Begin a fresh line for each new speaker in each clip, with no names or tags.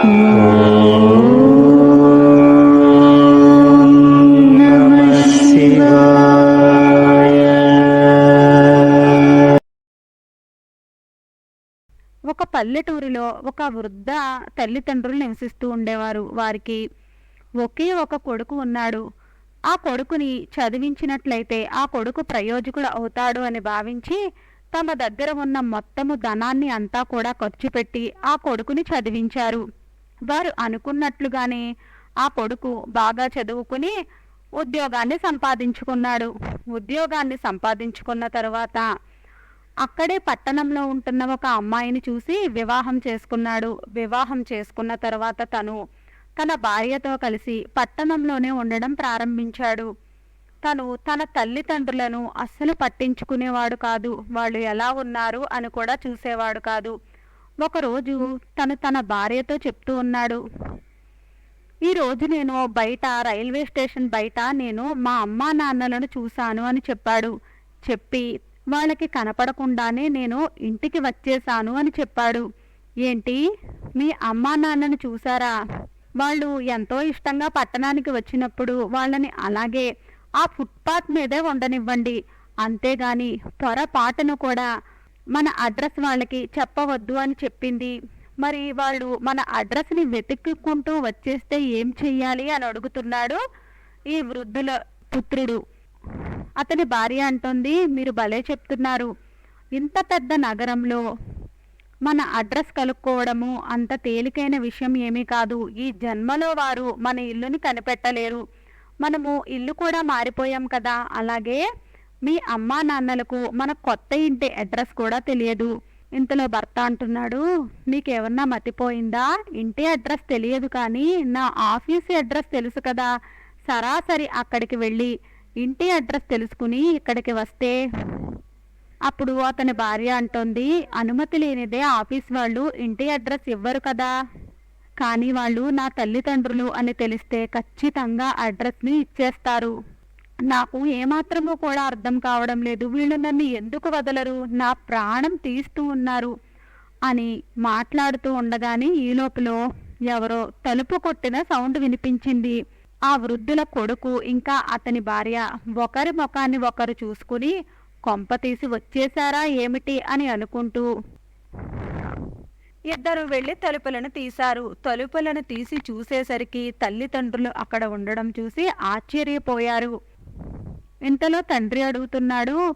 ఒక పల్లెటూరిలో ఒక వృద్ధ తల్లిదండ్రులు నివసిస్తూ ఉండేవారు. వారికి ఒకే ఒక కొడుకు ఉన్నాడు. ఆ కొడుకుని చదివించినట్లయితే ఆ కొడుకు ప్రయోజకుడు అవుతాడు అని భావించి తమ దగ్గర ఉన్న మొత్తము ధనాన్ని అంతా కూడా ఖర్చు పెట్టి ఆ కొడుకుని చదివించారు. వారు అనుకున్నట్లుగానే ఆ కొడుకు బాగా చదువుకుని ఉద్యోగాన్ని సంపాదించుకున్నాడు. ఉద్యోగాన్ని సంపాదించుకున్న తర్వాత అక్కడే పట్టణంలో ఉంటున్న ఒక అమ్మాయిని చూసి వివాహం చేసుకున్నాడు. వివాహం చేసుకున్న తర్వాత తను తన భార్యతో కలిసి పట్టణంలోనే ఉండడం ప్రారంభించాడు. తను తన తల్లిదండ్రులను అస్సలు పట్టించుకునేవాడు కాదు. వాళ్ళు ఎలా ఉన్నారు అని కూడా చూసేవాడు కాదు. ఒకరోజు తను తన భార్యతో చెప్తూ ఉన్నాడు ఈ రోజు నేను బయట రైల్వే స్టేషన్ బయట నేను మా అమ్మా నాన్నలను చూశాను అని చెప్పాడు. చెప్పి వాళ్ళకి కనపడకుండానే నేను ఇంటికి వచ్చేసాను అని చెప్పాడు. ఏంటి మీ అమ్మా నాన్నను చూసారా వాళ్ళు ఎంతో ఇష్టంగా పట్టణానికి వచ్చినప్పుడు వాళ్ళని అలాగే ఆ ఫుట్పాత్ మీదే ఉండనివ్వండి. అంతేగాని పొరపాటును కూడా మన అడ్రస్ వాళ్ళకి చెప్పవద్దు అని చెప్పింది. మరి వాళ్ళు మన అడ్రస్ని వెతుక్కుంటూ వచ్చేస్తే ఏం చెయ్యాలి అని అడుగుతున్నాడు ఈ వృద్ధుల పుత్రుడు. అతని భార్య అంటుంది మీరు భలే చెప్తున్నారు. ఇంత పెద్ద నగరంలో మన అడ్రస్ కనుక్కోవడము అంత తేలికైన విషయం ఏమీ కాదు. ఈ జన్మలో వారు మన ఇల్లుని కనిపెట్టలేరు. మనము ఇల్లు కూడా మారిపోయాం కదా. అలాగే మీ అమ్మా నాన్నలకు మన కొత్త ఇంటి అడ్రస్ కూడా తెలియదు. ఇంతలో భర్త అంటున్నాడు నీకేమన్నా మతిపోయిందా? ఇంటి అడ్రస్ తెలియదు కానీ నా ఆఫీస్ అడ్రస్ తెలుసు కదా. సరాసరి అక్కడికి వెళ్ళి ఇంటి అడ్రస్ తెలుసుకుని ఇక్కడికి వస్తే. అప్పుడు అతని భార్య అంటోంది అనుమతి లేనిదే ఆఫీస్ వాళ్ళు ఇంటి అడ్రస్ ఇవ్వరు కదా. కానీ వాళ్ళు నా తల్లిదండ్రులు అని తెలిస్తే ఖచ్చితంగా అడ్రస్ని ఇచ్చేస్తారు. నాకు ఏమాత్రమూ కూడా అర్థం కావడం లేదు. వీళ్ళు నన్ను ఎందుకు వదలరు? నా ప్రాణం తీస్తూ ఉన్నారు అని మాట్లాడుతూ ఉండగానే ఈ లోపల ఎవరో తలుపు కొట్టిన సౌండ్ వినిపించింది. ఆ వృద్ధుల కొడుకు ఇంకా అతని భార్య ఒకరి ముఖాన్ని ఒకరు చూసుకుని కొంప తీసి వచ్చేశారా? ఏమిటి? అని అనుకుంటూ ఇద్దరు వెళ్ళి తలుపులను తీశారు. తలుపులను తీసి చూసేసరికి తల్లిదండ్రులు అక్కడ ఉండడం చూసి ఆశ్చర్యపోయారు. ఇంతలో తండ్రి అడుగుతున్నాడు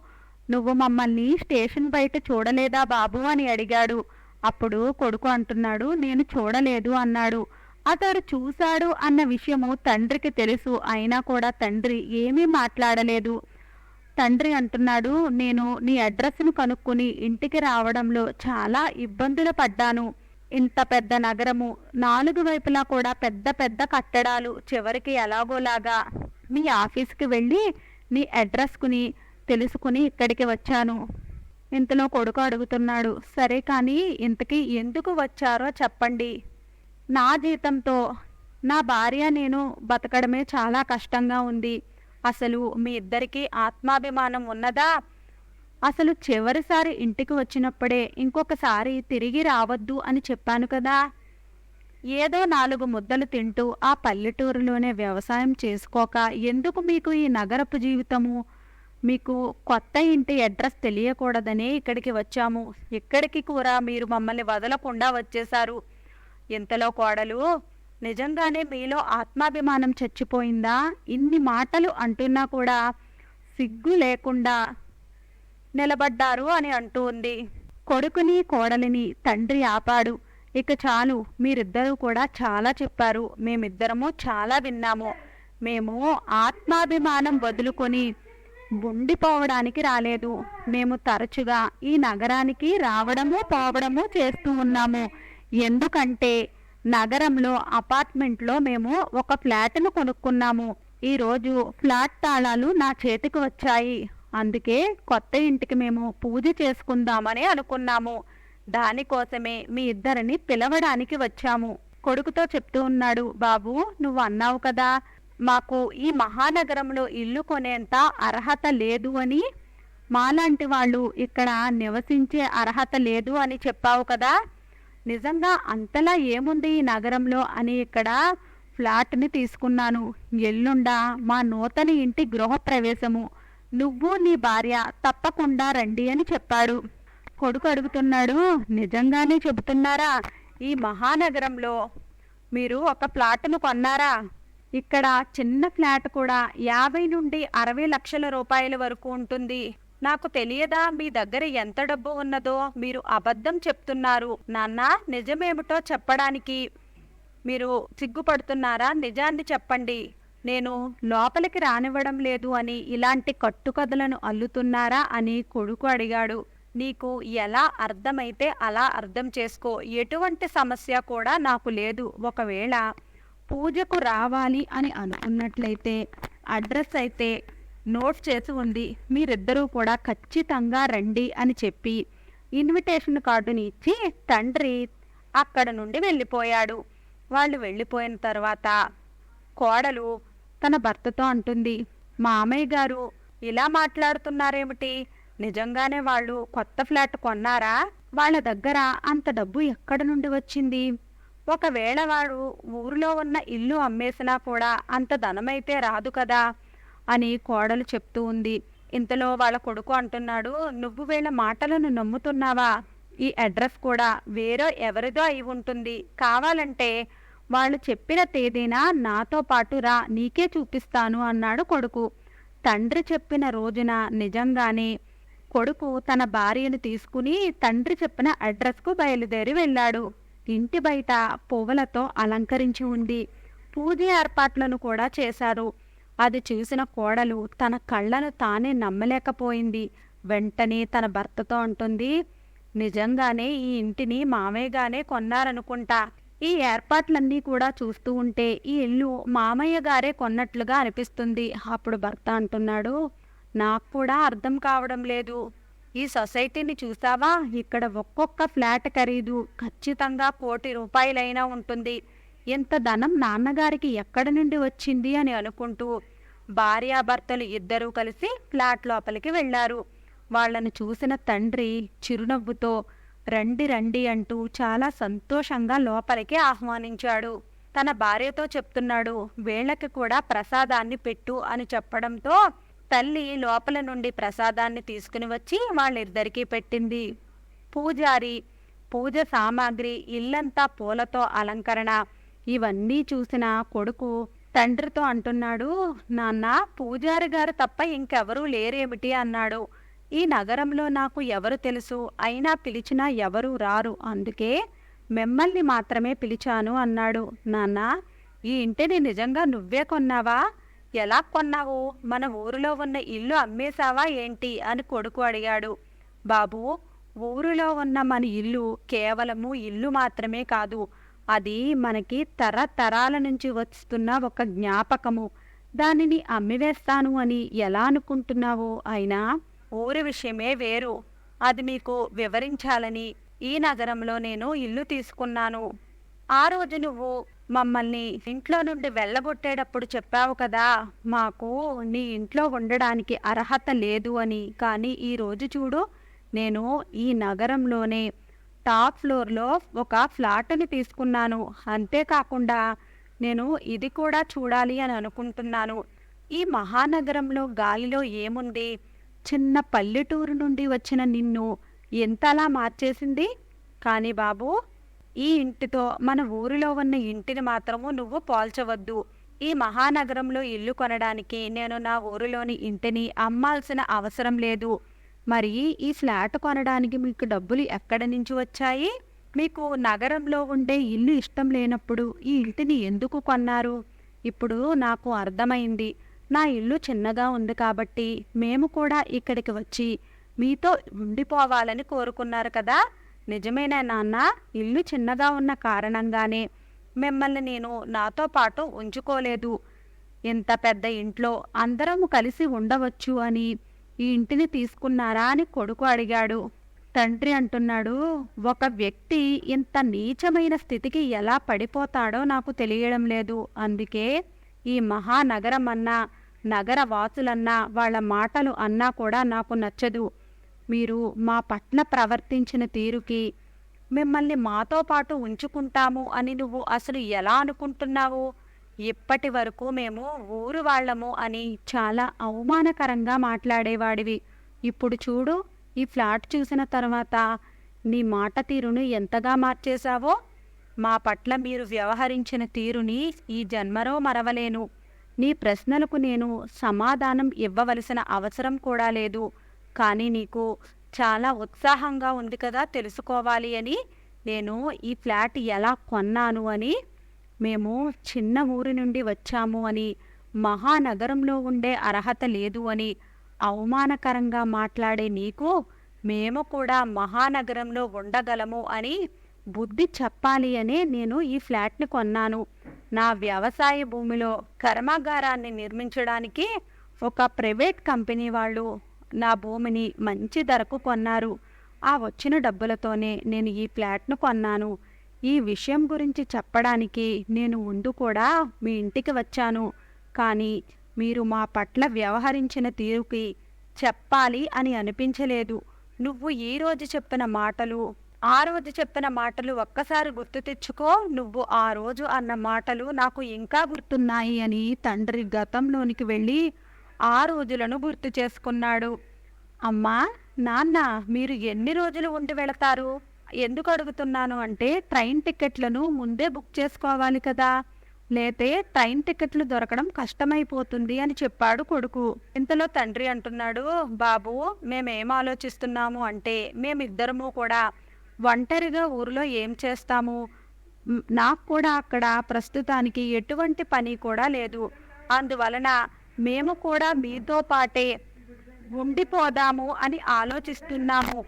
నువ్వు మమ్మల్ని స్టేషన్ బయట చూడలేదా బాబు? అని అడిగాడు. అప్పుడు కొడుకు అంటున్నాడు నేను చూడలేదు అన్నాడు. అతడు చూశాడు అన్న విషయము తండ్రికి తెలుసు అయినా కూడా తండ్రి ఏమీ మాట్లాడలేదు. తండ్రి అంటున్నాడు నేను నీ అడ్రస్ను కనుక్కొని ఇంటికి రావడంలో చాలా ఇబ్బందులు పడ్డాను. ఇంత పెద్ద నగరము నాలుగు వైపులా కూడా పెద్ద పెద్ద కట్టడాలు చివరికి ఎలాగోలాగా మీ ఆఫీస్కి వెళ్ళి నీ అడ్రస్కుని తెలుసుకుని ఇక్కడికి వచ్చాను. ఇంతలో కొడుకు అడుగుతున్నాడు సరే కానీ ఇంతకీ ఎందుకు వచ్చారో చెప్పండి. నా జీతంతో నా భార్య నేను బతకడమే చాలా కష్టంగా ఉంది. అసలు మీ ఇద్దరికీ ఆత్మాభిమానం ఉన్నదా? అసలు చివరిసారి ఇంటికి వచ్చినప్పుడే ఇంకొకసారి తిరిగి రావద్దు అని చెప్పాను కదా. ఏదో నాలుగు ముద్దలు తింటూ ఆ పల్లెటూరులోనే వ్యవసాయం చేసుకోక ఎందుకు మీకు ఈ నగరపు జీవితము? మీకు కొత్త ఇంటి అడ్రస్ తెలియకూడదనే ఇక్కడికి వచ్చాము. ఇక్కడికి కూడా మీరు మమ్మల్ని వదలకుండా వచ్చేశారు. ఇంతలో కోడలు నిజంగానే మీలో ఆత్మాభిమానం చచ్చిపోయిందా? ఇన్ని మాటలు అంటున్నా కూడా సిగ్గు లేకుండా నిలబడ్డారు అని అంటూ ఉంది. కొడుకుని కోడలిని తండ్రి ఆపాడు. ఇక చాలు మీరిద్దరూ కూడా చాలా చెప్పారు. మేమిద్దరము చాలా విన్నాము. మేము ఆత్మాభిమానం వదులుకొని ఉండిపోవడానికి రాలేదు. మేము తరచుగా ఈ నగరానికి రావడము పోవడము చేస్తూ ఉన్నాము. ఎందుకంటే నగరంలో అపార్ట్మెంట్లో మేము ఒక ఫ్లాట్ను కొనుక్కున్నాము. ఈరోజు ఫ్లాట్ తాళాలు నా చేతికి వచ్చాయి. అందుకే కొత్త ఇంటికి మేము పూజ చేసుకుందామని అనుకున్నాము. దానికోసమే మీ ఇద్దరిని పిలవడానికి వచ్చాము. కొడుకుతో చెప్తూ ఉన్నాడు బాబు నువ్వు అన్నావు కదా మాకు ఈ మహానగరంలో ఇల్లు కొనేంత అర్హత లేదు అని. మాలాంటి వాళ్ళు ఇక్కడ నివసించే అర్హత లేదు అని చెప్పావు కదా. నిజంగా అంతలా ఏముంది ఈ నగరంలో అని ఇక్కడ ఫ్లాట్ని తీసుకున్నాను. ఎల్లుండా మా నూతన ఇంటి గృహప్రవేశము. నువ్వు నీ భార్య తప్పకుండా రండి అని చెప్పాడు. కొడుకు అడుగుతున్నాడు నిజంగానే చెబుతున్నారా? ఈ మహానగరంలో మీరు ఒక ప్లాట్ను కొన్నారా? ఇక్కడ చిన్న ఫ్లాట్ కూడా యాభై నుండి అరవై లక్షల రూపాయల వరకు ఉంటుంది. నాకు తెలియదా మీ దగ్గర ఎంత డబ్బు ఉన్నదో మీరు అబద్ధం చెప్తున్నారు. నాన్న నిజమేమిటో చెప్పడానికి మీరు సిగ్గుపడుతున్నారా? నిజాన్ని చెప్పండి. నేను లోపలికి రానివ్వడం లేదు అని ఇలాంటి కట్టుకథలను అల్లుతున్నారా అని కొడుకు అడిగాడు. నీకు ఎలా అర్థమైతే అలా అర్థం చేసుకో. ఎటువంటి సమస్య కూడా నాకు లేదు. ఒకవేళ పూజకు రావాలి అని అనుకున్నట్లయితే అడ్రస్ అయితే నోట్ చేసి ఉంది. మీరిద్దరూ కూడా ఖచ్చితంగా రండి అని చెప్పి ఇన్విటేషన్ కార్డుని ఇచ్చి తండ్రి అక్కడ నుండి వెళ్ళిపోయాడు. వాళ్ళు వెళ్ళిపోయిన తర్వాత కోడలు తన భర్తతో అంటుంది మామయ్య గారు ఇలా మాట్లాడుతున్నారేమిటి? నిజంగానే వాళ్ళు కొత్త ఫ్లాట్ కొన్నారా? వాళ్ళ దగ్గర అంత డబ్బు ఎక్కడ నుండి వచ్చింది? ఒకవేళ వాడు ఊరిలో ఉన్న ఇల్లు అమ్మేసినా కూడా అంత ధనమైతే రాదు కదా? అని కోడలు చెప్తూ ఉంది. ఇంతలో వాళ్ళ కొడుకు అంటున్నాడు నువ్వు వీళ్ళ మాటలను నమ్ముతున్నావా? ఈ అడ్రస్ కూడా వేరే ఎవరిదో అయి ఉంటుంది. కావాలంటే వాళ్ళు చెప్పిన తేదీన నాతో పాటు రా నీకే చూపిస్తాను అన్నాడు కొడుకు. తండ్రి చెప్పిన రోజున నిజంగానే కొడుకు తన భార్యను తీసుకుని తండ్రి చెప్పిన అడ్రస్కు బయలుదేరి వెళ్ళాడు. ఇంటి బయట పువ్వులతో అలంకరించి ఉంది పూజ ఏర్పాట్లను కూడా చేశారు. అది చూసిన కోడలు తన కళ్ళను తానే నమ్మలేకపోయింది. వెంటనే తన భర్తతో అంటుంది నిజంగానే ఈ ఇంటిని మామయ్యగానే కొన్నారనుకుంటా. ఈ ఏర్పాట్లన్నీ కూడా చూస్తూ ఉంటే ఈ ఇల్లు మామయ్య గారే కొన్నట్లుగా అనిపిస్తుంది అప్పుడు భర్త అంటున్నాడు. నాకు కూడా అర్థం కావడం లేదు. ఈ సొసైటీని చూసావా ఇక్కడ ఒక్కొక్క ఫ్లాట్ ఖరీదు. ఖచ్చితంగా కోటి రూపాయలైనా ఉంటుంది. ఇంత ధనం నాన్నగారికి ఎక్కడి నుండి వచ్చింది అని అనుకుంటూ భార్యాభర్తలు ఇద్దరూ కలిసి ఫ్లాట్ లోపలికి వెళ్ళారు. వాళ్ళను చూసిన తండ్రి చిరునవ్వుతో రండి రండి అంటూ చాలా సంతోషంగా లోపలికి ఆహ్వానించాడు. తన భార్యతో చెప్తున్నాడు వీళ్ళకి కూడా ప్రసాదాన్ని పెట్టు అని చెప్పడంతో తల్లి లోపల నుండి ప్రసాదాన్ని తీసుకుని వచ్చి వాళ్ళిద్దరికీ పెట్టింది. పూజారి పూజ సామాగ్రి ఇల్లంతా పూలతో అలంకరణ ఇవన్నీ చూసిన కొడుకు తండ్రితో అంటున్నాడు నాన్న పూజారి గారు తప్ప ఇంకెవరూ లేరేమిటి? అన్నాడు. ఈ నగరంలో నాకు ఎవరు తెలుసు? అయినా పిలిచినా ఎవరు రారు. అందుకే మిమ్మల్ని మాత్రమే పిలిచాను అన్నాడు. నాన్న ఈ ఇంటిని నిజంగా నువ్వే కొన్నావా? ఎలా కొన్నావు? మన ఊరిలో ఉన్న ఇల్లు అమ్మేశావా ఏంటి? అని కొడుకు అడిగాడు. బాబు ఊరిలో ఉన్న మన ఇల్లు కేవలము ఇల్లు మాత్రమే కాదు అది మనకి తరతరాల నుంచి వస్తున్న ఒక జ్ఞాపకము. దానిని అమ్మివేస్తాను అని ఎలా అనుకుంటున్నావు అయినా? ఊరి విషయమే వేరు. అది మీకు వివరించాలని ఈ నగరంలో నేను ఇల్లు తీసుకున్నాను. ఆ రోజు నువ్వు మమ్మల్ని ఇంట్లో నుండి వెళ్ళగొట్టేటప్పుడు చెప్పావు కదా మాకు నీ ఇంట్లో ఉండడానికి అర్హత లేదు అని. కానీ ఈరోజు చూడు నేను ఈ నగరంలోనే టాప్ ఫ్లోర్లో ఒక ఫ్లాట్ని తీసుకున్నాను. అంతేకాకుండా నేను ఇది కూడా చూడాలి అని అనుకుంటున్నాను. ఈ మహానగరంలో గాలిలో ఏముంది? చిన్న పల్లెటూరు నుండి వచ్చిన నిన్ను ఎంతలా మార్చేసింది? కానీ బాబు ఈ ఇంటితో మన ఊరిలో ఉన్న ఇంటిని మాత్రము నువ్వు పోల్చవద్దు. ఈ మహానగరంలో ఇల్లు కొనడానికి నేను నా ఊరిలోని ఇంటిని అమ్మాల్సిన అవసరం లేదు. మరి ఈ ఫ్లాట్ కొనడానికి మీకు డబ్బులు ఎక్కడి నుంచి వచ్చాయి? మీకు నగరంలో ఉండే ఇల్లు ఇష్టం లేనప్పుడు ఈ ఇంటిని ఎందుకు కొన్నారు? ఇప్పుడు నాకు అర్థమైంది. నా ఇల్లు చిన్నగా ఉంది కాబట్టి మేము కూడా ఇక్కడికి వచ్చి మీతో ఉండిపోవాలని కోరుకున్నారు కదా? నిజమేనా నాన్న? ఇల్లు చిన్నగా ఉన్న కారణంగానే. మిమ్మల్ని నేను నాతో పాటు ఉంచుకోలేదు. ఇంత పెద్ద ఇంట్లో అందరము కలిసి ఉండవచ్చు అని ఈ ఇంటిని తీసుకున్నారా అని కొడుకు అడిగాడు. తండ్రి అంటున్నాడు ఒక వ్యక్తి ఇంత నీచమైన స్థితికి ఎలా పడిపోతాడో నాకు తెలియడం లేదు. అందుకే ఈ మహానగరం అన్నా నగర వాసులన్నా వాళ్ళ మాటలు అన్నా కూడా నాకు నచ్చదు. మీరు మా పట్ల ప్రవర్తించిన తీరుకి
మిమ్మల్ని మాతో పాటు ఉంచుకుంటాము అని నువ్వు అసలు ఎలా అనుకుంటున్నావు? ఇప్పటి వరకు మేము ఊరు వాళ్ళము అని
చాలా అవమానకరంగా మాట్లాడేవాడివి. ఇప్పుడు చూడు ఈ ఫ్లాట్ చూసిన తర్వాత నీ మాట తీరును ఎంతగా మార్చేశావో?
మా పట్ల మీరు వ్యవహరించిన తీరుని ఈ జన్మలో మరవలేను.
నీ ప్రశ్నలకు నేను సమాధానం ఇవ్వవలసిన అవసరం కూడా లేదు.
కానీ నీకు చాలా ఉత్సాహంగా ఉంది కదా తెలుసుకోవాలి అని నేను ఈ ఫ్లాట్ ఎలా కొన్నాను అని
మేము చిన్న ఊరి నుండి వచ్చాము అని మహానగరంలో ఉండే అర్హత లేదు అని అవమానకరంగా మాట్లాడే నీకు
మేము కూడా మహానగరంలో ఉండగలము అని
బుద్ధి చెప్పాలి అనే నేను ఈ ఫ్లాట్ని కొన్నాను.
నా వ్యవసాయ భూమిలో కర్మాగారాన్ని నిర్మించడానికి
ఒక ప్రైవేట్ కంపెనీ వాళ్ళు నా భూమిని మంచి ధరకు కొన్నారు. ఆ వచ్చిన డబ్బులతోనే నేను ఈ ఫ్లాట్ను కొన్నాను. ఈ విషయం గురించి చెప్పడానికి నేను ఉండు కూడా మీ ఇంటికి వచ్చాను. కానీ మీరు మా పట్ల వ్యవహరించిన తీరుకి చెప్పాలి అని అనిపించలేదు.
నువ్వు ఈ రోజు చెప్పిన మాటలు ఆ రోజు చెప్పిన మాటలు ఒక్కసారి గుర్తు తెచ్చుకో. నువ్వు ఆ రోజు అన్న మాటలు నాకు ఇంకా
గుర్తున్నాయి అని తండ్రి గతంలోనికి వెళ్ళి
ఆ రోజులను గుర్తు చేసుకున్నాడు.
అమ్మా నాన్న
మీరు ఎన్ని రోజులు ఉండి వెళతారు?
ఎందుకు అడుగుతున్నాను అంటే ట్రైన్ టికెట్లను ముందే బుక్ చేసుకోవాలి కదా. లేతే ట్రైన్ టికెట్లు దొరకడం కష్టమైపోతుంది అని చెప్పాడు కొడుకు.
ఇంతలో తండ్రి అంటున్నాడు బాబు మేమేం ఆలోచిస్తున్నాము అంటే మేమిద్దరము కూడా
ఒంటరిగా ఊరిలో ఏం చేస్తాము? నాకు కూడా అక్కడ ప్రస్తుతానికి ఎటువంటి పని కూడా లేదు.
అందువలన మేము కూడా మీతో పాటే ఉండిపోదాము అని ఆలోచిస్తున్నాము.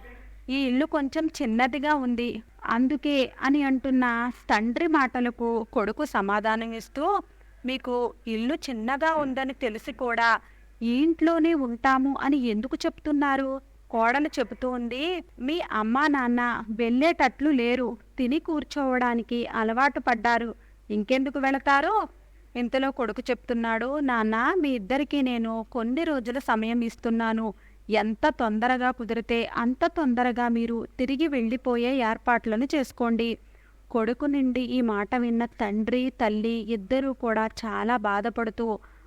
ఈ ఇల్లు కొంచెం చిన్నదిగా ఉంది. అందుకే అని అంటున్న తండ్రి మాటలకు కొడుకు సమాధానం ఇస్తూ
మీకు ఇల్లు చిన్నగా ఉందని తెలిసి కూడా
ఈ ఇంట్లోనే ఉంటాము అని ఎందుకు చెప్తున్నారు?
కోడలు చెబుతూ ఉంది
మీ అమ్మా నాన్న వెళ్ళేటట్లు లేరు. తిని కూర్చోవడానికి అలవాటు పడ్డారు. ఇంకెందుకు వెళతారు? ఇంతలో కొడుకు చెప్తున్నాడు నాన్న మీ ఇద్దరికీ నేను కొన్ని రోజుల సమయం ఇస్తున్నాను. ఎంత తొందరగా కుదిరితే అంత తొందరగా మీరు తిరిగి వెళ్ళిపోయే ఏర్పాట్లను చేసుకోండి కొడుకు నుండి ఈ మాట విన్న తండ్రి తల్లి ఇద్దరూ కూడా చాలా బాధపడుతూ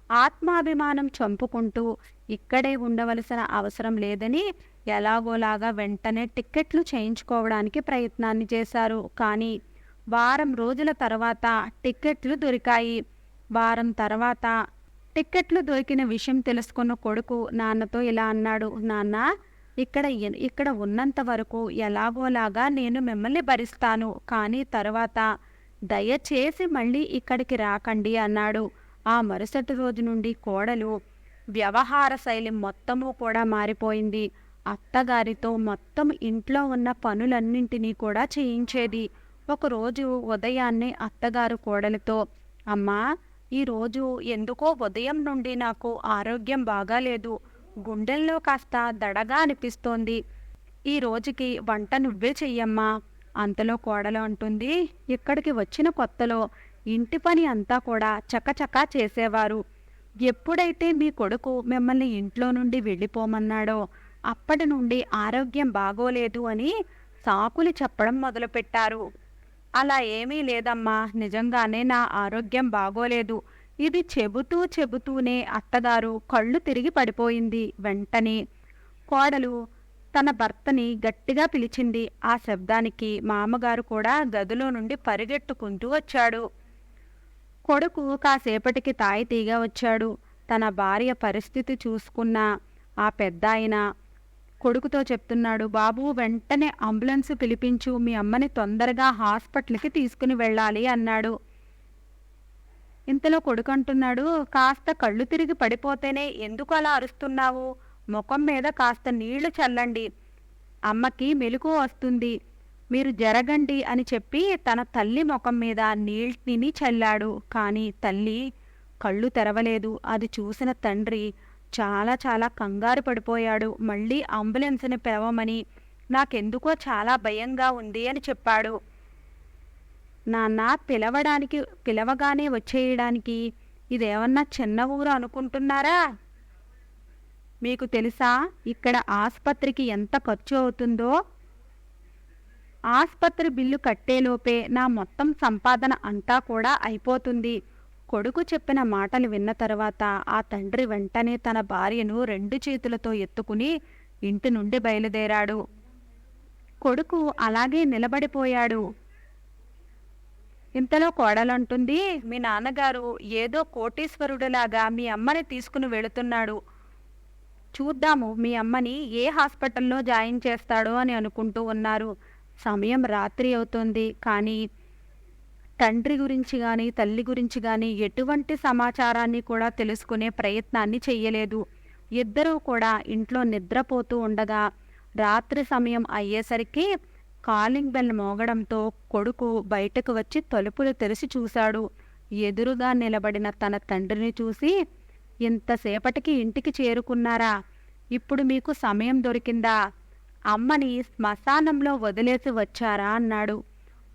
ఆత్మాభిమానం చంపుకుంటూ ఇక్కడే ఉండవలసిన అవసరం లేదని ఎలాగోలాగా వెంటనే టిక్కెట్లు చేయించుకోవడానికి ప్రయత్నాన్ని చేశారు. కానీ వారం రోజుల తర్వాత టిక్కెట్లు దొరికాయి. వారం తర్వాత టిక్కెట్లు దొరికిన విషయం తెలుసుకున్న కొడుకు నాన్నతో ఇలా అన్నాడు నాన్న ఇక్కడ ఇక్కడ ఉన్నంత వరకు ఎలాగోలాగా నేను మిమ్మల్ని భరిస్తాను కానీ తర్వాత దయచేసి మళ్ళీ ఇక్కడికి రాకండి అన్నాడు. ఆ మరుసటి రోజు నుండి కోడలు వ్యవహార శైలి మొత్తము కూడా మారిపోయింది. అత్తగారితో మొత్తం ఇంట్లో ఉన్న పనులన్నింటినీ కూడా చేయించేది. ఒకరోజు ఉదయాన్నే అత్తగారు కోడలితో అమ్మా ఈరోజు ఎందుకో ఉదయం నుండి నాకు ఆరోగ్యం బాగాలేదు. గుండెల్లో కాస్త దడగా అనిపిస్తోంది. ఈ రోజుకి వంట నువ్వే చెయ్యమ్మా. అంతలో కోడలు అంటుంది ఇక్కడికి వచ్చిన కొత్తలో ఇంటి పని అంతా కూడా చకచకా చేసేవారు. ఎప్పుడైతే మీ కొడుకు మిమ్మల్ని ఇంట్లో నుండి వెళ్ళిపోమన్నాడో అప్పటి నుండి ఆరోగ్యం బాగోలేదు అని సాకులు చెప్పడం మొదలుపెట్టారు. అలా ఏమీ లేదమ్మా. నిజంగానే నా ఆరోగ్యం బాగోలేదు. ఇది చెబుతూ చెబుతూనే అత్తగారు కళ్ళు తిరిగి పడిపోయింది వెంటనే. కోడలు తన భర్తని గట్టిగా పిలిచింది. ఆ శబ్దానికి మామగారు కూడా గదిలో నుండి పరిగెట్టుకుంటూ వచ్చాడు. కొడుకు కాసేపటికి తాయితీగా వచ్చాడు. తన భార్య పరిస్థితి చూసుకున్న ఆ పెద్ద కొడుకుతో చెప్తున్నాడు బాబు వెంటనే అంబులెన్స్ పిలిపించు మీ అమ్మని తొందరగా హాస్పిటల్కి తీసుకుని వెళ్ళాలి అన్నాడు. ఇంతలో కొడుకు అంటున్నాడు కాస్త కళ్ళు తిరిగి పడిపోతేనే ఎందుకు అలా అరుస్తున్నావు? ముఖం మీద కాస్త నీళ్ళు చల్లండి. అమ్మకి మెలకు వస్తుంది. మీరు జరగండి అని చెప్పి తన తల్లి ముఖం మీద నీళ్ళని చల్లాడు. కానీ తల్లి కళ్ళు తెరవలేదు. అది చూసిన తండ్రి చాలా చాలా కంగారు పడిపోయాడు. మళ్ళీ అంబులెన్స్ని పిలవమని నాకెందుకో చాలా భయంగా ఉంది అని చెప్పాడు. నాన్న పిలవడానికి పిలవగానే వచ్చేయడానికి ఇదేమన్నా చిన్న ఊరు అనుకుంటున్నారా? మీకు తెలుసా ఇక్కడ ఆసుపత్రికి ఎంత ఖర్చు అవుతుందో? ఆసుపత్రి బిల్లు కట్టేలోపే నా మొత్తం సంపాదన అంతా కూడా అయిపోతుంది. కొడుకు చెప్పిన మాటలు విన్న తర్వాత ఆ తండ్రి వెంటనే తన భార్యను రెండు చేతులతో ఎత్తుకుని ఇంటి నుండి బయలుదేరాడు. కొడుకు అలాగే నిలబడిపోయాడు. ఇంతలో కోడలంటుంది
మీ నాన్నగారు ఏదో కోటీశ్వరుడిలాగా మీ అమ్మని తీసుకుని వెళుతున్నాడు.
చూద్దాము మీ అమ్మని ఏ హాస్పిటల్లో జాయిన్ చేస్తాడో అని అనుకుంటూ ఉన్నారు. సమయం రాత్రి అవుతుంది. కానీ తండ్రి గురించి కానీ తల్లి గురించి కానీ ఎటువంటి సమాచారాన్ని కూడా తెలుసుకునే ప్రయత్నాన్ని చెయ్యలేదు. ఇద్దరూ కూడా ఇంట్లో నిద్రపోతూ ఉండగా రాత్రి సమయం అయ్యేసరికి కాలింగ్ బెల్ మోగడంతో కొడుకు బయటకు వచ్చి తలుపులు తెరిచి చూశాడు. ఎదురుగా నిలబడిన తన తండ్రిని చూసి ఇంతసేపటికి ఇంటికి చేరుకున్నారా? ఇప్పుడు మీకు సమయం దొరికిందా? అమ్మని శ్మశానంలో వదిలేసి వచ్చారా? అన్నాడు.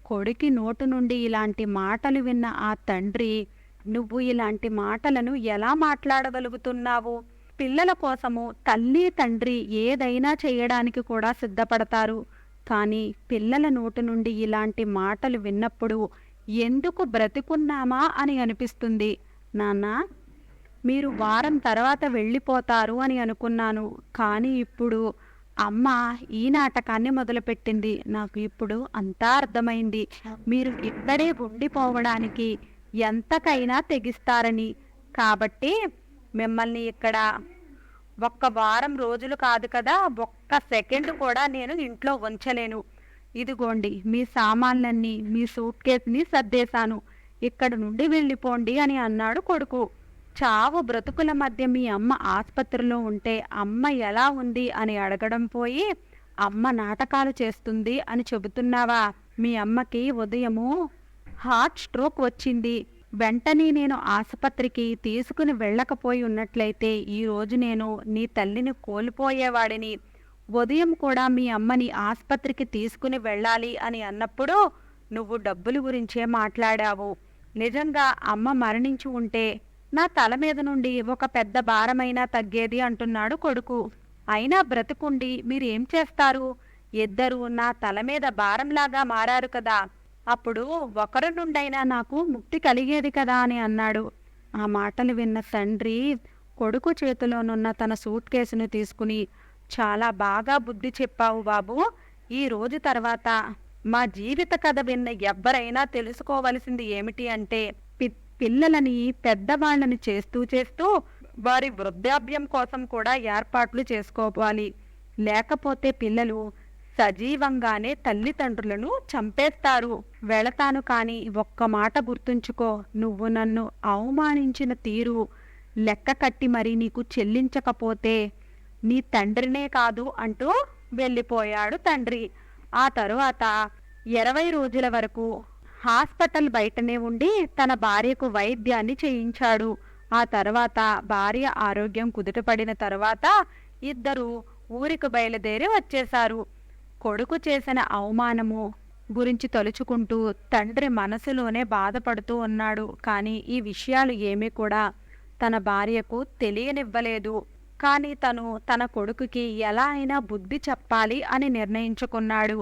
కొడుకి నోటు నుండి ఇలాంటి మాటలు విన్న ఆ తండ్రి నువ్వు ఇలాంటి మాటలను ఎలా మాట్లాడగలుగుతున్నావు? పిల్లల కోసము తల్లి తండ్రి ఏదైనా చేయడానికి కూడా సిద్ధపడతారు. కానీ పిల్లల నోటు నుండి ఇలాంటి మాటలు విన్నప్పుడు ఎందుకు బ్రతికున్నామా అని అనిపిస్తుంది. నాన్న మీరు వారం తర్వాత వెళ్ళిపోతారు అని అనుకున్నాను. కానీ ఇప్పుడు అమ్మ ఈ నాటకాన్ని మొదలుపెట్టింది. నాకు ఇప్పుడు అంతా అర్థమైంది. మీరు ఇక్కడే ఉండిపోవడానికి ఎంతకైనా తెగిస్తారని. కాబట్టి మిమ్మల్ని ఇక్కడ ఒక్క వారం రోజులు కాదు కదా ఒక్క సెకండ్ కూడా నేను ఇంట్లో ఉంచలేను. ఇదిగోండి మీ సామాన్లన్నీ మీ సూట్ కేసుని సర్దేశాను. ఇక్కడ నుండి వెళ్ళిపోండి అని అన్నాడు కొడుకు. చావు బ్రతుకుల మధ్య మీ అమ్మ ఆసుపత్రిలో ఉంటే అమ్మ ఎలా ఉంది అని అడగడం పోయి అమ్మ నాటకాలు చేస్తుంది అని చెబుతున్నావా? మీ అమ్మకి ఉదయము హార్ట్ స్ట్రోక్ వచ్చింది. వెంటనే నేను ఆసుపత్రికి తీసుకుని వెళ్ళకపోయి ఉన్నట్లయితే ఈరోజు నేను నీ తల్లిని కోల్పోయేవాడిని. ఉదయం కూడా మీ అమ్మని ఆసుపత్రికి తీసుకుని వెళ్ళాలి అని అన్నప్పుడు నువ్వు డబ్బుల గురించే మాట్లాడావు. నిజంగా అమ్మ మరణించి ఉంటే నా తల మీద నుండి ఒక పెద్ద భారమైనా తగ్గేది అంటున్నాడు కొడుకు. అయినా బ్రతుకుండి మీరేం చేస్తారు? ఇద్దరు నా తల మీద భారంలాగా మారారు కదా. అప్పుడు ఒకరి నుండైనా నాకు ముక్తి కలిగేది కదా అని అన్నాడు. ఆ మాటలు విన్న తండ్రి కొడుకు చేతిలోనున్న తన సూట్ కేసును తీసుకుని చాలా బాగా బుద్ధి చెప్పావు బాబు. ఈ రోజు తర్వాత మా జీవిత కథ విన్న ఎవ్వరైనా తెలుసుకోవలసింది ఏమిటి అంటే పిల్లలని పెద్దవాళ్ళని చేస్తూ చేస్తూ వారి వృద్ధాప్యం కోసం కూడా ఏర్పాట్లు చేసుకోవాలి. లేకపోతే పిల్లలు సజీవంగానే తల్లిదండ్రులను చంపేస్తారు. వెళతాను కానీ ఒక్క మాట గుర్తుంచుకో. నువ్వు నన్ను అవమానించిన తీరు. లెక్క కట్టి మరి నీకు చెల్లించకపోతే నీ తండ్రినే కాదు అంటూ వెళ్ళిపోయాడు తండ్రి. ఆ తరువాత ఇరవై రోజుల వరకు హాస్పిటల్ బయటనే ఉండి తన భార్యకు వైద్యాన్ని చేయించాడు. ఆ తర్వాత భార్య ఆరోగ్యం కుదుటపడిన తర్వాత ఇద్దరు ఊరికి బయలుదేరి వచ్చేశారు. కొడుకు చేసిన అవమానము గురించి తలుచుకుంటూ తండ్రి మనసులోనే బాధపడుతూ ఉన్నాడు. కానీ ఈ విషయాలు ఏమీ కూడా తన భార్యకు తెలియనివ్వలేదు. కానీ తను తన కొడుకుకి ఎలా అయినా బుద్ధి చెప్పాలి అని నిర్ణయించుకున్నాడు.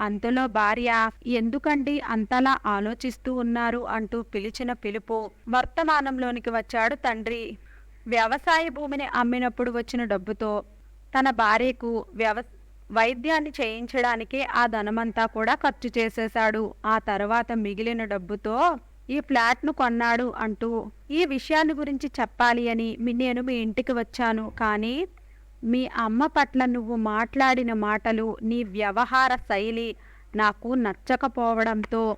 అంతలో భార్య ఎందుకండి అంతలా ఆలోచిస్తూ ఉన్నారు? అంటూ పిలిచిన పిలుపు వర్తమానంలోనికి వచ్చాడు తండ్రి. వ్యవసాయ భూమిని అమ్మినప్పుడు వచ్చిన డబ్బుతో తన భార్యకు వ్యవ వైద్యాన్ని చేయించడానికే ఆ ధనమంతా కూడా ఖర్చు చేసేశాడు. ఆ తర్వాత మిగిలిన డబ్బుతో ఈ ఫ్లాట్ను కొన్నాడు అంటూ ఈ విషయాన్ని గురించి చెప్పాలి అని నేను మీ ఇంటికి వచ్చాను. కానీ మీ అమ్మ పట్ల నువ్వు మాట్లాడిన మాటలు నీ వ్యవహార శైలి నాకు నచ్చకపోవడంతో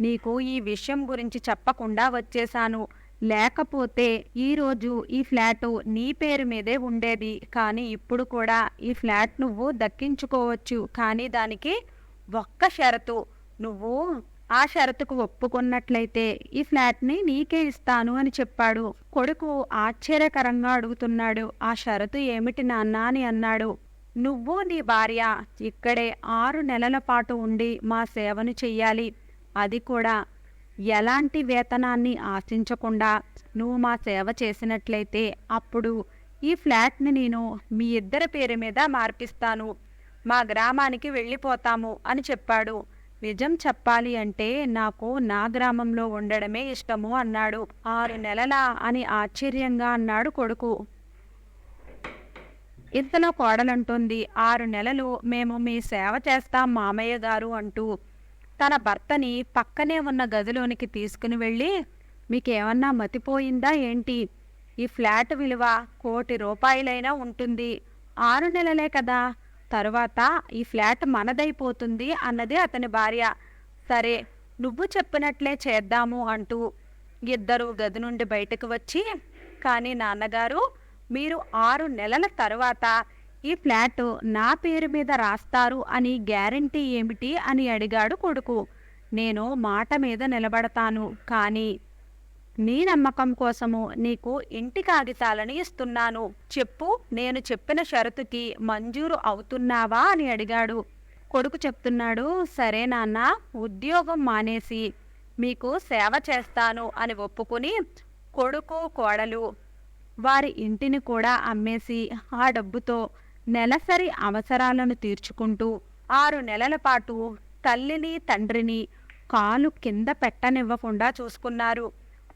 నీకు ఈ విషయం గురించి చెప్పకుండా వచ్చేశాను. లేకపోతే ఈరోజు ఈ ఫ్లాటు నీ పేరు మీదే ఉండేది. కానీ ఇప్పుడు కూడా ఈ ఫ్లాట్ నువ్వు దక్కించుకోవచ్చు. కానీ దానికి ఒక్క షరతు. నువ్వు ఆ షరతుకు ఒప్పుకున్నట్లయితే ఈ ఫ్లాట్ని నీకే ఇస్తాను అని చెప్పాడు. కొడుకు ఆశ్చర్యకరంగా అడుగుతున్నాడు ఆ షరతు ఏమిటి నాన్న? అని అన్నాడు. నువ్వు నీ భార్య ఇక్కడే ఆరు నెలల పాటు ఉండి మా సేవను చెయ్యాలి. అది కూడా ఎలాంటి వేతనాన్ని ఆశించకుండా నువ్వు మా సేవ చేసినట్లయితే అప్పుడు ఈ ఫ్లాట్ని నేను మీ ఇద్దరి పేరు మీద మార్పిస్తాను.
మా గ్రామానికి వెళ్ళిపోతాము అని చెప్పాడు. నిజం చెప్పాలి అంటే నాకు నా గ్రామంలో ఉండడమే ఇష్టము అన్నాడు. ఆరు నెలలా అని ఆశ్చర్యంగా అన్నాడు కొడుకు. ఇంతలో కోడలంటుంది ఆరు నెలలు మేము మీ సేవ చేస్తాం మామయ్య గారు అంటూ. తన భర్తని పక్కనే ఉన్న గదిలోనికి తీసుకుని వెళ్ళి మీకేమన్నా మతిపోయిందా ఏంటి? ఈ ఫ్లాట్ విలువ కోటి రూపాయలైనా ఉంటుంది. ఆరు నెలలే కదా తర్వాత ఈ ఫ్లాట్ మనదైపోతుంది అన్నది అతని భార్య. సరే నువ్వు చెప్పినట్లే చేద్దాము అంటూ ఇద్దరు గది నుండి బయటకు వచ్చి కానీ నాన్నగారు మీరు ఆరు నెలల తర్వాత ఈ ఫ్లాట్ నా పేరు మీద రాస్తారు అని గ్యారంటీ ఏమిటి అని అడిగాడు కొడుకు. నేను మాట మీద నిలబడతాను కానీ నీ నమ్మకం కోసము నీకు ఇంటి కాగితాలని ఇస్తున్నాను. చెప్పు నేను చెప్పిన షరతుకి మంజూరు అవుతున్నావా అని అడిగాడు. కొడుకు చెప్తున్నాడు సరే నాన్న ఉద్యోగం మానేసి మీకు సేవ చేస్తాను అని ఒప్పుకుని కొడుకు కోడలు వారి ఇంటిని కూడా అమ్మేసి ఆ డబ్బుతో నెలసరి అవసరాలను తీర్చుకుంటూ ఆరు నెలల పాటు తల్లిని తండ్రిని కాలు కింద పెట్టనివ్వకుండా చూసుకున్నారు.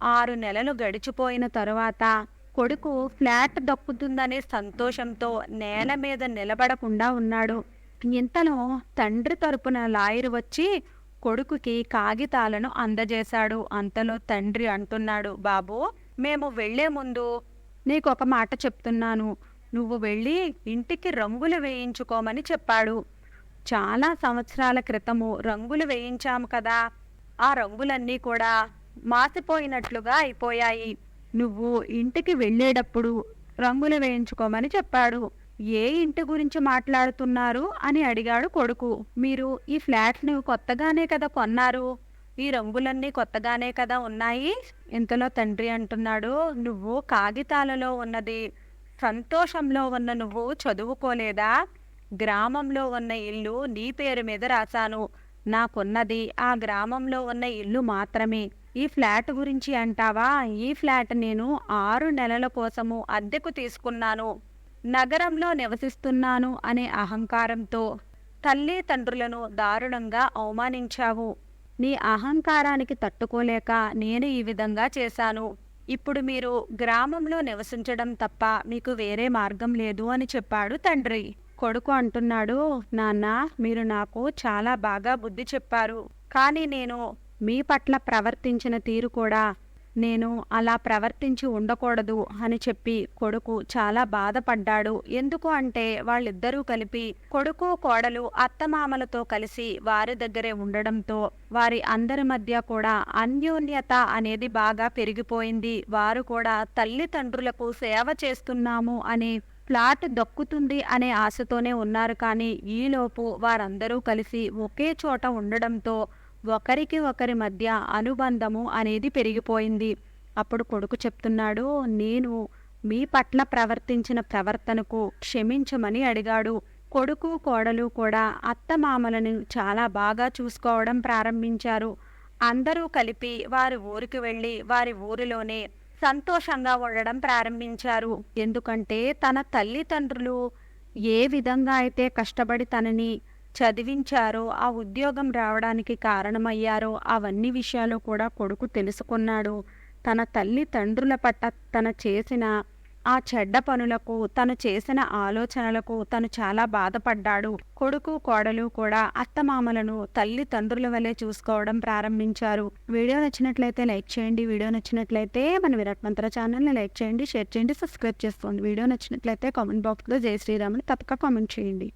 ఆరు నెలలు గడిచిపోయిన తరువాత కొడుకు ఫ్లాట్ దక్కుతుందనే సంతోషంతో నేల మీద నిలబడకుండా ఉన్నాడు. ఇంతలో తండ్రి తరపున లాయరు వచ్చి కొడుకుకి కాగితాలను అందజేశాడు. అంతలో తండ్రి అంటున్నాడు బాబు మేము వెళ్ళే ముందు నీకు ఒక మాట చెప్తున్నాను. నువ్వు వెళ్ళి ఇంటికి రంగులు వేయించుకోమని చెప్పాడు. చాలా సంవత్సరాల క్రితము రంగులు వేయించాము కదా. ఆ రంగులన్నీ కూడా మాసిపోయినట్లుగా అయిపోయాయి. నువ్వు ఇంటికి వెళ్ళేటప్పుడు రంగులు వేయించుకోమని చెప్పాడు. ఏ ఇంటి గురించి మాట్లాడుతున్నారు అని అడిగాడు కొడుకు. మీరు ఈ ఫ్లాట్ను కొత్తగానే కదా కొన్నారు? ఈ రంగులన్నీ కొత్తగానే కదా ఉన్నాయి? ఇంతలో తండ్రి అంటున్నాడు. నువ్వు కాగితాలలో ఉన్నది సంతోషంలో ఉన్న నువ్వు చదువుకోలేదా? గ్రామంలో ఉన్న ఇల్లు నీ పేరు మీద రాశాను. నాకున్నది ఆ గ్రామంలో ఉన్న ఇల్లు మాత్రమే. ఈ ఫ్లాట్ గురించి అంటావా? ఈ ఫ్లాట్ నేను ఆరు నెలల కోసము అద్దెకు తీసుకున్నాను. నగరంలో నివసిస్తున్నాను అనే అహంకారంతో తల్లి తండ్రులను దారుణంగా అవమానించావు. నీ అహంకారానికి తట్టుకోలేక నేను ఈ విధంగా చేశాను. ఇప్పుడు మీరు గ్రామంలో నివసించడం తప్ప మీకు వేరే మార్గం లేదు అని చెప్పాడు తండ్రి. కొడుకు అంటున్నాడు నాన్న మీరు నాకు చాలా బాగా బుద్ధి చెప్పారు. కానీ నేను మీ పట్ల ప్రవర్తించిన తీరు కూడా నేను అలా ప్రవర్తించి ఉండకూడదు అని చెప్పి కొడుకు చాలా బాధపడ్డాడు. ఎందుకు అంటే వాళ్ళిద్దరూ కలిపి కొడుకు కోడలు అత్తమామలతో కలిసి వారి దగ్గరే ఉండడంతో వారి అందరి మధ్య కూడా అన్యోన్యత అనేది బాగా పెరిగిపోయింది. వారు కూడా తల్లిదండ్రులకు సేవ చేస్తున్నాము అనే ప్లాట్ దక్కుతుంది అనే ఆశతోనే ఉన్నారు. కానీ ఈలోపు వారందరూ కలిసి ఒకే చోట ఉండడంతో ఒకరికి ఒకరి మధ్య అనుబంధము అనేది పెరిగిపోయింది. అప్పుడు కొడుకు చెప్తున్నాడు నేను మీ పట్ల ప్రవర్తించిన ప్రవర్తనకు క్షమించమని అడిగాడు. కొడుకు కోడలు కూడా అత్తమామలను చాలా బాగా చూసుకోవడం ప్రారంభించారు. అందరూ కలిపి వారి ఊరికి వెళ్ళి వారి ఊరిలోనే సంతోషంగా ఉండడం ప్రారంభించారు. ఎందుకంటే తన తల్లిదండ్రులు ఏ విధంగా అయితే కష్టపడి తనని చదివించారో ఆ ఉద్యోగం రావడానికి కారణమయ్యారో అవన్నీ విషయాలు కూడా కొడుకు తెలుసుకున్నాడు. తన తల్లి తండ్రుల పట్ల తన చేసిన ఆ చెడ్డ పనులకు తను చేసిన ఆలోచనలకు తను చాలా బాధపడ్డాడు. కొడుకు కోడలు కూడా అత్తమామలను తల్లి తండ్రుల వలె చూసుకోవడం ప్రారంభించారు. వీడియో నచ్చినట్లయితే లైక్ చేయండి. వీడియో నచ్చినట్లయితే మన విరాట్ మంత్ర ఛానల్ని లైక్ చేయండి షేర్ చేయండి సబ్స్క్రైబ్ చేసుకోండి. వీడియో నచ్చినట్లయితే కామెంట్ బాక్స్లో జై శ్రీరామ్ని తప్పక కామెంట్ చేయండి.